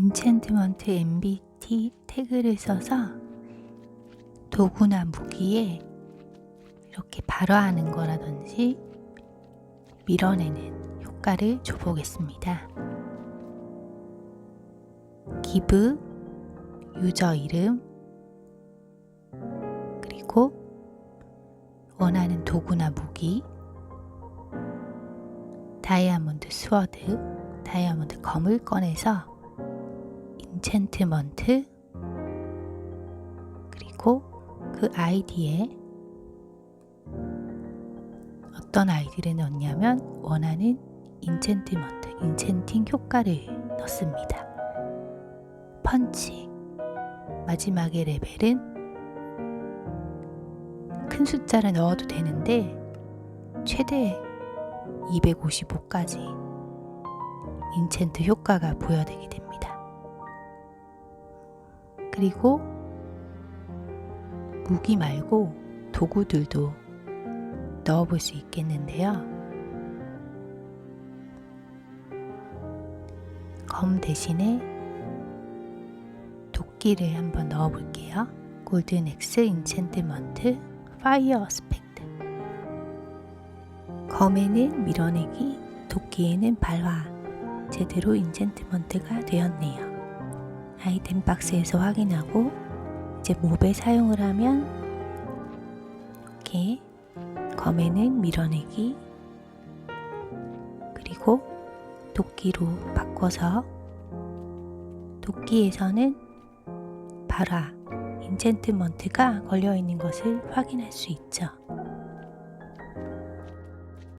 인챈트먼트 MBT 태그를 써서 도구나 무기에 이렇게 발화하는 거라든지 밀어내는 효과를 줘보겠습니다. 기브, 유저 이름, 그리고 원하는 도구나 무기, 다이아몬드 스워드, 다이아몬드 검을 꺼내서 인챈트먼트 그리고 그 아이디에 어떤 아이디를 넣냐면 원하는 인챈트먼트, 인챈팅 효과를 넣습니다. 펀치 마지막의 레벨은 큰 숫자를 넣어도 되는데 최대 255까지 인챈트 효과가 부여되게 됩니다. 그리고 무기 말고 도구들도 넣어 볼 수 있겠는데요. 검 대신에 도끼를 한번 넣어 볼게요. 골든 엑스 인챈트먼트 파이어 스펙트 검에는 밀어내기, 도끼에는 발화 제대로 인챈트먼트가 되었네요. 아이템 박스에서 확인하고 이제 몹에 사용을 하면 이렇게 검에는 밀어내기 그리고 도끼로 바꿔서 도끼에서는 발화 인챈트먼트가 걸려 있는 것을 확인할 수 있죠.